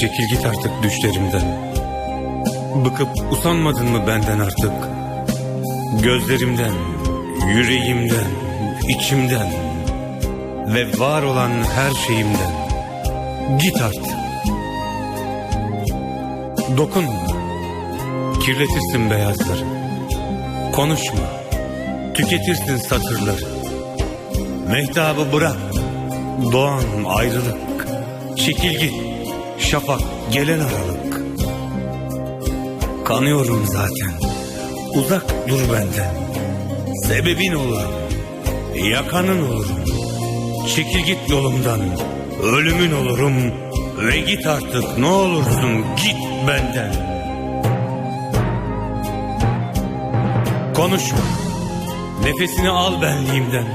Çekil git artık düşlerimden. Bıkıp usanmadın mı benden artık? Gözlerimden, yüreğimden, içimden ve var olan her şeyimden. Git artık. Dokunma. Kirletirsin beyazları. Konuşma. Tüketirsin satırları. Mehtabı bırak. Doğan ayrılık. Çekil git. Şafak gelen aralık. Kanıyorum zaten. Uzak dur benden. Sebebin olurum. Yakanın olurum. Çekil git yolumdan. Ölümün olurum. Ve git artık ne olursun git benden. Konuşma. Nefesini al benliğimden.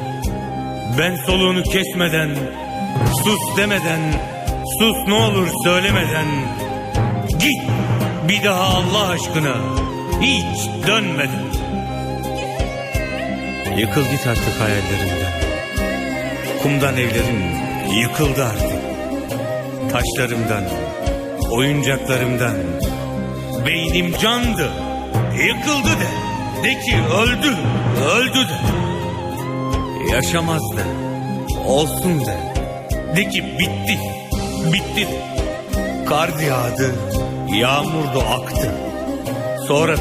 Ben soluğunu kesmeden, sus demeden, sus ne olur söylemeden. Git bir daha Allah aşkına hiç dönmeden. Yıkıl git artık hayallerinden. Kumdan evlerin yıkıldı artık. Taşlarımdan, oyuncaklarımdan. Beynim candı, yıkıldı de. De ki öldü, öldü de. Yaşamaz de, olsun de. De ki bitti, bitti. Kar yağdı, yağmur da aktı. Sonra